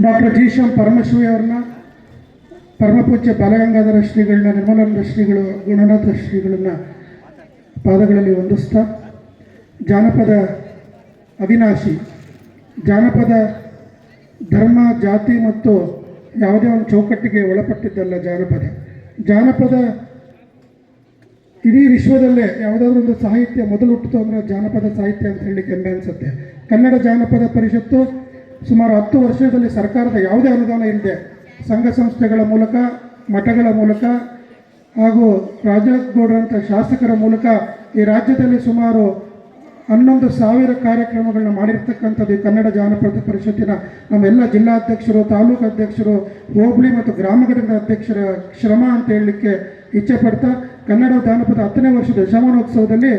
Doctor G Shyam Paramashivaiah ಅವ್ರನ್ನ, ಪರಮಪೂಜ್ಯ ಬಾಲಗಂಗಾಧರ ಶ್ರೀಗಳನ್ನ, ನಿರ್ಮಲಾನಂದ ಶ್ರೀಗಳು, ಗುಣನಾಥ ಶ್ರೀಗಳನ್ನ ಪಾದಗಳಲ್ಲಿ ವಂದಿಸ್ತಾ, ಜಾನಪದ ಅವಿನಾಶಿ, ಜಾನಪದ ಧರ್ಮ, ಜಾತಿ ಮತ್ತು ಯಾವುದೇ ಒಂದು ಚೌಕಟ್ಟಿಗೆ ಒಳಪಟ್ಟಿದ್ದಲ್ಲ ಜಾನಪದ. ಜಾನಪದ ಇಡೀ ವಿಶ್ವದಲ್ಲೇ ಯಾವುದಾದ್ರೂ ಒಂದು ಸಾಹಿತ್ಯ ಮೊದಲು ಹುಟ್ಟಿತು ಅಂದರೆ ಜಾನಪದ ಸಾಹಿತ್ಯ ಅಂತ ಹೇಳಿ ಹೆಮ್ಮೆ ಅನಿಸುತ್ತೆ. ಕನ್ನಡ ಜಾನಪದ ಪರಿಷತ್ತು ಸುಮಾರು ಹತ್ತು ವರ್ಷದಲ್ಲಿ ಸರ್ಕಾರದ ಯಾವುದೇ ಅನುದಾನ ಇಲ್ಲದೆ ಸಂಘ ಸಂಸ್ಥೆಗಳ ಮೂಲಕ, ಮಠಗಳ ಮೂಲಕ ಹಾಗೂ ರಾಜಗೌಡರಂಥ ಶಾಸಕರ ಮೂಲಕ ಈ ರಾಜ್ಯದಲ್ಲಿ ಸುಮಾರು ಹನ್ನೊಂದು ಸಾವಿರ ಕಾರ್ಯಕ್ರಮಗಳನ್ನ ಮಾಡಿರ್ತಕ್ಕಂಥದ್ದು ಈ ಕನ್ನಡ ಜಾನಪದ ಪರಿಷತ್ತಿನ ನಮ್ಮೆಲ್ಲ ಜಿಲ್ಲಾಧ್ಯಕ್ಷರು, ತಾಲೂಕು ಅಧ್ಯಕ್ಷರು, ಹೋಬಳಿ ಮತ್ತು ಗ್ರಾಮ ಘಟಕದ ಅಧ್ಯಕ್ಷರ ಶ್ರಮ ಅಂತ ಹೇಳಲಿಕ್ಕೆ ಇಚ್ಛೆ ಪಡ್ತಾ ಕನ್ನಡ ಜಾನಪದ ಹತ್ತನೇ ವರ್ಷದ ದಶಮಾನೋತ್ಸವದಲ್ಲಿ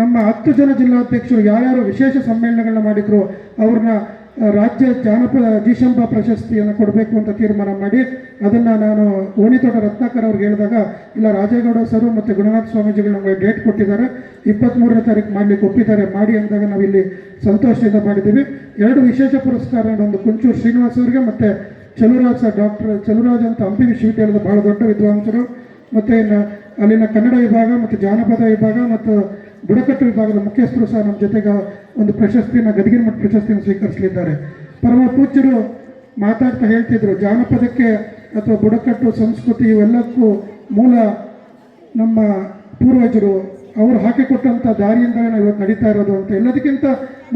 ನಮ್ಮ ಹತ್ತು ಜನ ಜಿಲ್ಲಾಧ್ಯಕ್ಷರು ಯಾರ್ಯಾರು ವಿಶೇಷ ಸಮ್ಮೇಳನಗಳನ್ನ ಮಾಡಿದ್ರು, ಅವ್ರನ್ನ ರಾಜ್ಯ ಜಾನಪದ ಜಿಶಂಬ ಪ್ರಶಸ್ತಿಯನ್ನು ಕೊಡಬೇಕು ಅಂತ ತೀರ್ಮಾನ ಮಾಡಿ, ಅದನ್ನು ನಾನು ಓಣಿತೋಟ ರತ್ನಾಕರ್ ಅವ್ರಿಗೆ ಹೇಳಿದಾಗ, ಇಲ್ಲ ರಾಜೇಗೌಡ ಸರು ಮತ್ತು ಗುಣನಾಥ ಸ್ವಾಮೀಜಿಗಳು ನಮಗೆ ಡೇಟ್ ಕೊಟ್ಟಿದ್ದಾರೆ ಇಪ್ಪತ್ತ್ಮೂರನೇ ತಾರೀಕು ಮಾಡಲಿಕ್ಕೆ ಒಪ್ಪಿದ್ದಾರೆ, ಮಾಡಿ ಅಂದಾಗ ನಾವಿಲ್ಲಿ ಸಂತೋಷದಿಂದ ಮಾಡಿದ್ದೀವಿ. ಎರಡು ವಿಶೇಷ ಪುರಸ್ಕಾರ ಒಂದು ಕುಂಚೂರು ಶ್ರೀನಿವಾಸ್ ಅವರಿಗೆ ಮತ್ತು ಚಲುರಾಜ್ ಸರ್ ಡಾಕ್ಟರ್, ಚಲುರಾಜ್ ಅಂತ ಹಂಪಿ ವಿಶ್ವವಿದ್ಯಾಲಯದ ಭಾಳ ದೊಡ್ಡ ವಿದ್ವಾಂಸರು, ಮತ್ತು ಅಲ್ಲಿನ ಕನ್ನಡ ವಿಭಾಗ ಮತ್ತು ಜಾನಪದ ವಿಭಾಗ ಮತ್ತು ಬುಡಕಟ್ಟು ವಿಭಾಗದ ಮುಖ್ಯಸ್ಥರು ಸಹ ನಮ್ಮ ಜೊತೆಗೆ ಒಂದು ಪ್ರಶಸ್ತಿಯನ್ನು, ಗದಗಿನ ಮಠ ಪ್ರಶಸ್ತಿಯನ್ನು ಸ್ವೀಕರಿಸಲಿದ್ದಾರೆ. ಪರಮ ಪೂಜ್ಯರು ಮಾತಾಡ್ತಾ ಹೇಳ್ತಿದ್ರು, ಜಾನಪದಕ್ಕೆ ಅಥವಾ ಬುಡಕಟ್ಟು, ಸಂಸ್ಕೃತಿ ಇವೆಲ್ಲಕ್ಕೂ ಮೂಲ ನಮ್ಮ ಪೂರ್ವಜರು ಅವರು ಹಾಕಿಕೊಟ್ಟಂಥ ದಾರಿಯಿಂದ ನಾವು ಇವತ್ತು ನಡೀತಾ ಇರೋದು ಅಂತ. ಎಲ್ಲದಕ್ಕಿಂತ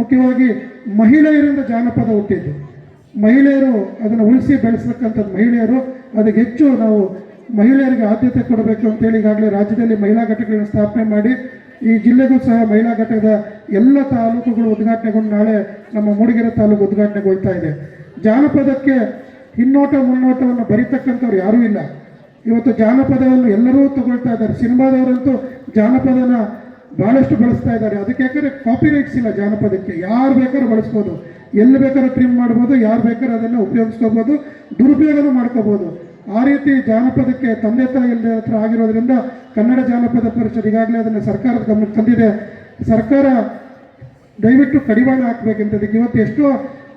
ಮುಖ್ಯವಾಗಿ ಮಹಿಳೆಯರಿಂದ ಜಾನಪದ ಹುಟ್ಟಿದ್ದು. ಮಹಿಳೆಯರು ಅದನ್ನು ಉಳಿಸಿ ಬೆಳೆಸತಕ್ಕಂಥದ್ದು ಮಹಿಳೆಯರು, ಅದಕ್ಕೆ ಹೆಚ್ಚು ನಾವು ಮಹಿಳೆಯರಿಗೆ ಆದ್ಯತೆ ಕೊಡಬೇಕು ಅಂತೇಳಿ ಈಗಾಗಲೇ ರಾಜ್ಯದಲ್ಲಿ ಮಹಿಳಾ ಘಟಕಗಳನ್ನು ಸ್ಥಾಪನೆ ಮಾಡಿ ಈ ಜಿಲ್ಲೆಗೂ ಸಹ ಮಹಿಳಾ ಘಟಕದ ಎಲ್ಲ ತಾಲೂಕುಗಳು ಉದ್ಘಾಟನೆಗೊಂಡು ನಾಳೆ ನಮ್ಮ ಮೂಡಿಗೆರೆ ತಾಲೂಕು ಉದ್ಘಾಟನೆಗೊಳ್ತಾ ಇದೆ. ಜಾನಪದಕ್ಕೆ ಹಿನ್ನೋಟ, ಮುನ್ನೋಟವನ್ನು ಬರೀತಕ್ಕಂಥವ್ರು ಯಾರೂ ಇಲ್ಲ. ಇವತ್ತು ಜಾನಪದವನ್ನು ಎಲ್ಲರೂ ತಗೊಳ್ತಾ ಇದ್ದಾರೆ. ಸಿನಿಮಾದವರಂತೂ ಜಾನಪದನ ಭಾಳಷ್ಟು ಬಳಸ್ತಾ ಇದ್ದಾರೆ. ಅದಕ್ಕೆ ಯಾಕಂದರೆ ಕಾಪಿ ರೈಟ್ಸ್ ಇಲ್ಲ ಜಾನಪದಕ್ಕೆ. ಯಾರು ಬೇಕಾದ್ರೂ ಬಳಸ್ಬೋದು. ಎಲ್ಲಿ ಬೇಕಾದ್ರೂ ಟ್ರಿಮ್ ಮಾಡ್ಬೋದು. ಯಾರು ಬೇಕಾದ್ರೂ ಅದನ್ನು ಉಪಯೋಗಿಸ್ಕೋಬೋದು. ದುರುಪಯೋಗನೂ ಮಾಡ್ಕೋಬೋದು. ಆ ರೀತಿ ಜಾನಪದಕ್ಕೆ ತಂದೆ ತಾಯಿ ಹತ್ರ ಆಗಿರೋದ್ರಿಂದ ಕನ್ನಡ ಜಾನಪದ ಪರಿಷತ್ ಈಗಾಗಲೇ ಅದನ್ನು ಸರ್ಕಾರದ ಗಮನಕ್ಕೆ ತಂದಿದೆ. ಸರ್ಕಾರ ದಯವಿಟ್ಟು ಕಡಿವಾಣ ಹಾಕ್ಬೇಕಂತದಕ್ಕೆ ಇವತ್ತು ಎಷ್ಟೋ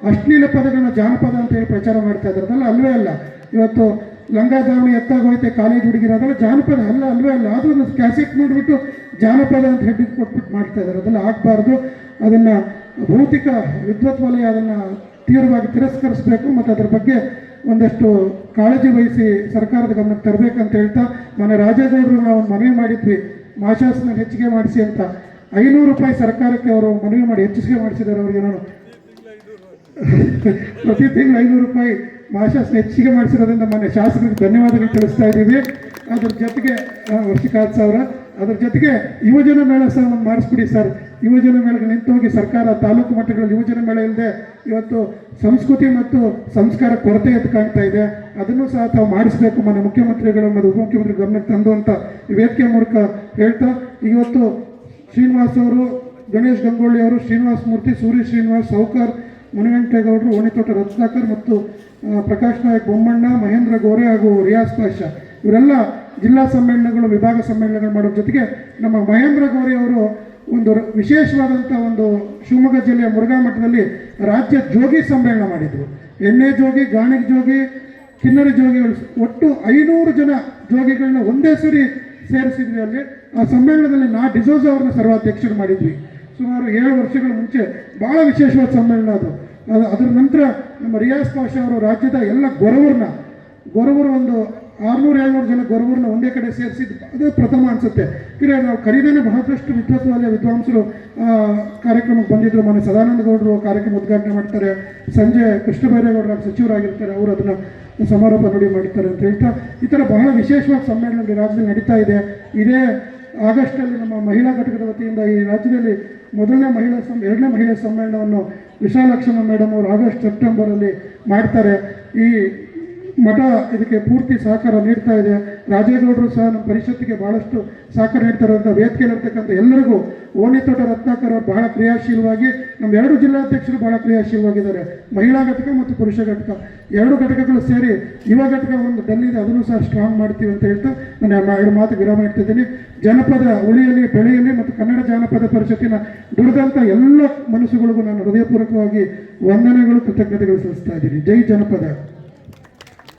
ಅಶ್ಲೀಲ ಪದಗಳನ್ನ ಜಾನಪದ ಅಂತ ಹೇಳಿ ಪ್ರಚಾರ ಮಾಡ್ತಾ ಇದ್ದಾರೆ ಅದೆಲ್ಲ ಅಲ್ವೇ ಅಲ್ಲ. ಇವತ್ತು ಲಂಗ ದಾವಣಿ ಎತ್ತಾಗೋಯ್ತೆ ಕಾಲೇಜ್ ಹುಡುಗಿರ ಅದೆಲ್ಲ ಜಾನಪದ ಅಲ್ಲ, ಅಲ್ವೇ ಅಲ್ಲ. ಅದು ಒಂದು ಕ್ಯಾಸೆಟ್ ಮಾಡಿಬಿಟ್ಟು ಜಾನಪದ ಅಂತ ಹೆಡ್ಡಿ ಕೊಟ್ಬಿಟ್ಟು ಮಾಡ್ತಾ ಇದ್ದಾರೆ. ಅದೆಲ್ಲ ಆಗಬಾರ್ದು. ಅದನ್ನು ಭೌತಿಕ ವಿದ್ವತ್ ವಲಯ ಅದನ್ನು ತೀವ್ರವಾಗಿ ತಿರಸ್ಕರಿಸಬೇಕು. ಮತ್ತು ಅದರ ಬಗ್ಗೆ ಒಂದಷ್ಟು ಕಾಳಜಿ ವಹಿಸಿ ಸರ್ಕಾರದ ಗಮನಕ್ಕೆ ತರಬೇಕಂತ ಹೇಳ್ತಾ ಮನೆ ರಾಜೇಗೌಡರು ನಾವು ಮನವಿ ಮಾಡಿದ್ವಿ. ಮಾಶಾಸನ ಹೆಚ್ಚಿಗೆ ಮಾಡಿಸಿ ಅಂತ. ಐನೂರು ರೂಪಾಯಿ ಸರ್ಕಾರಕ್ಕೆ ಅವರು ಮನವಿ ಮಾಡಿ ಹೆಚ್ಚಿಗೆ ಮಾಡಿಸಿದ್ದಾರೆ ಅವರಿಗೆ ನಾನು. ಪ್ರತಿ ತಿಂಗಳು ಐನೂರು ರೂಪಾಯಿ ಮಾಶಾಸನ ಹೆಚ್ಚಿಗೆ ಮಾಡಿಸಿರೋದ್ರಿಂದ ಮನೆ ಶಾಸಕರಿಗೆ ಧನ್ಯವಾದಗಳು ತಿಳಿಸ್ತಾ ಇದ್ದೀವಿ. ಅದ್ರ ಜೊತೆಗೆ ವರ್ಷಿಕಾತ್ ಸಾವಿರ ಅದ್ರ ಜೊತೆಗೆ ಯುವಜನ ಮೇಳ ಸಹ ಒಂದು ಮಾಡಿಸ್ಬಿಡಿ ಸರ್. ಯುವಜನ ಮೇಳಗಳು ನಿಂತೋಗಿ ಸರ್ಕಾರ ತಾಲೂಕು ಮಟ್ಟಗಳಲ್ಲಿ ಯುವಜನ ಮೇಳ ಇಲ್ಲದೆ ಇವತ್ತು ಸಂಸ್ಕೃತಿ ಮತ್ತು ಸಂಸ್ಕಾರ ಕೊರತೆ ಎದ್ದು ಕಾಣ್ತಾ ಇದೆ. ಅದನ್ನು ಸಹ ತಾವು ಮಾಡಿಸ್ಬೇಕು ಮನೆ ಮುಖ್ಯಮಂತ್ರಿಗಳು ಮತ್ತು ಉಪಮುಖ್ಯಮಂತ್ರಿ ಗಮನಕ್ಕೆ ತಂದು ಅಂತ ವೇದಿಕೆ ಮೂಲಕ ಹೇಳ್ತಾ, ಇವತ್ತು ಶ್ರೀನಿವಾಸ್ ಅವರು, ಗಣೇಶ್ ಗಂಗೋಳಿ ಅವರು, ಶ್ರೀನಿವಾಸ್ ಮೂರ್ತಿ ಸೂರ್ಯ ಶ್ರೀನಿವಾಸ್ ಸೌಕರ್ ಮುನಿವೆಂಕಟೇಗೌಡರು ಓಣಿತೋಟ ರತ್ನಾಕರ್ ಮತ್ತು ಪ್ರಕಾಶ್ ನಾಯಕ್ ಬೊಮ್ಮಣ್ಣ, ಮಹೇಂದ್ರ ಗೋರೆ ಹಾಗೂ ರಿಯಾಸ್ ಪಾಷಾ. ಇವರೆಲ್ಲ ಜಿಲ್ಲಾ ಸಮ್ಮೇಳನಗಳು, ವಿಭಾಗ ಸಮ್ಮೇಳನಗಳು ಮಾಡೋ ಜೊತೆಗೆ ನಮ್ಮ ಮಹೇಂದ್ರ ಗೋರೆ ಅವರು ಒಂದು ವಿಶೇಷವಾದಂಥ ಒಂದು ಶಿವಮೊಗ್ಗ ಜಿಲ್ಲೆಯ ಮುರುಘಾ ಮಠದಲ್ಲಿ ರಾಜ್ಯ ಜೋಗಿ ಸಮ್ಮೇಳನ ಮಾಡಿದ್ರು ಎಣ್ಣೆ ಜೋಗಿ, ಗಾಣಿಗ ಜೋಗಿ, ಕಿನ್ನರ ಜೋಗಿಗಳು ಒಟ್ಟು ಐನೂರು ಜನ ಜೋಗಿಗಳನ್ನ ಒಂದೇ ಸರಿ ಸೇರಿಸಿದ್ವಿ ಅಲ್ಲಿ. ಆ ಸಮ್ಮೇಳನದಲ್ಲಿ ನಾ ಡಿಸೋಜ ಅವ್ರನ್ನ ಸರ್ವಾಧ್ಯಕ್ಷರು ಮಾಡಿದ್ವಿ. ಸುಮಾರು ಏಳು ವರ್ಷಗಳ ಮುಂಚೆ ಭಾಳ ವಿಶೇಷವಾದ ಸಮ್ಮೇಳನ ಅದು. ಅದು ಅದರ ನಂತರ ನಮ್ಮ ರಿಯಾಸ್ ಪಾಷಾ ಅವರು ರಾಜ್ಯದ ಎಲ್ಲ ಗೊರವರನ್ನ ಗೊರವರು ಒಂದು ಆರುನೂರು ಏಳ್ನೂರು ಜನ ಗೊರವರನ್ನ ಒಂದೇ ಕಡೆ ಸೇರಿಸಿದ್ದು ಅದೇ ಪ್ರಥಮ ಅನಿಸುತ್ತೆ. ಕ್ರೀಡೆ ನಾವು ಕರೀದೇನೆ ಬಹಳಷ್ಟು ವಿದ್ವತ್ವಾದ ವಿದ್ವಾಂಸರು ಕಾರ್ಯಕ್ರಮಕ್ಕೆ ಬಂದಿದ್ದರು ಮೊನ್ನೆ ಸದಾನಂದ ಗೌಡರು ಕಾರ್ಯಕ್ರಮ ಉದ್ಘಾಟನೆ ಮಾಡ್ತಾರೆ. ಸಂಜೆ ಕೃಷ್ಣ ಬೈರೇಗೌಡರ ಸಚಿವರಾಗಿರ್ತಾರೆ. ಅವರು ಅದನ್ನು ಸಮಾರೋಪ ನುಡಿ ಮಾಡ್ತಾರೆ ಅಂತ ಹೇಳ್ತಾ, ಈ ಥರ ಬಹಳ ವಿಶೇಷವಾದ ಸಮ್ಮೇಳನಗಳು ರಾಜ್ಯದಲ್ಲಿ ನಡೀತಾ ಇದೆ. ಇದೇ ಆಗಸ್ಟಲ್ಲಿ ನಮ್ಮ ಮಹಿಳಾ ಘಟಕದ ವತಿಯಿಂದ ಈ ರಾಜ್ಯದಲ್ಲಿ ಮೊದಲನೇ ಮಹಿಳಾ ಸಮ್, ಎರಡನೇ ಮಹಿಳಾ ಸಮ್ಮೇಳನವನ್ನು ವಿಶಾಲಕ್ಷ್ಮ ಮೇಡಮ್ ಅವರು ಆಗಸ್ಟ್ ಸೆಪ್ಟೆಂಬರಲ್ಲಿ ಮಾಡ್ತಾರೆ. ಈ ಮಠ ಇದಕ್ಕೆ ಪೂರ್ತಿ ಸಹಕಾರ ನೀಡ್ತಾ ಇದೆ. ರಾಜೇಗೌಡರು ಸಹ ನಮ್ಮ ಪರಿಷತ್ತಿಗೆ ಬಹಳಷ್ಟು ಸಹಕಾರ ನೀಡ್ತಾರೆ ಅಂತ ವೇದಿಕೆಯಲ್ಲಿರ್ತಕ್ಕಂಥ ಎಲ್ಲರಿಗೂ ಓಣಿತೋಟ ರತ್ನಾಕರ್ ಅವರು ಬಹಳ ಕ್ರಿಯಾಶೀಲವಾಗಿ, ನಮ್ಮ ಎರಡು ಜಿಲ್ಲಾಧ್ಯಕ್ಷರು ಬಹಳ ಕ್ರಿಯಾಶೀಲವಾಗಿದ್ದಾರೆ. ಮಹಿಳಾ ಘಟಕ ಮತ್ತು ಪುರುಷ ಘಟಕ. ಎರಡು ಘಟಕಗಳು ಸೇರಿ ಯುವ ಘಟಕ ಒಂದು ಡಲ್ಲಿದೆ, ಅದನ್ನು ಸಹ ಸ್ಟ್ರಾಂಗ್ ಮಾಡ್ತೀವಿ ಅಂತ ಹೇಳ್ತಾ ನಾನು ಎರಡು ಮಾತು ವಿರಾಮ ಇಡ್ತಿದ್ದೀನಿ. ಜನಪದ ಉಳಿಯಲಿ ಬೆಳೆಯಲಿ ಮತ್ತು ಕನ್ನಡ ಜಾನಪದ ಪರಿಷತ್ತಿನ ದುಡಿದಂಥ ಎಲ್ಲ ಮನಸ್ಸುಗಳಿಗೂ ನಾನು ಹೃದಯಪೂರ್ವಕವಾಗಿ ವಂದನೆಗಳು ಕೃತಜ್ಞತೆಗಳು ಸಲ್ಲಿಸ್ತಾ ಇದ್ದೀನಿ. ಜೈ ಜನಪದ.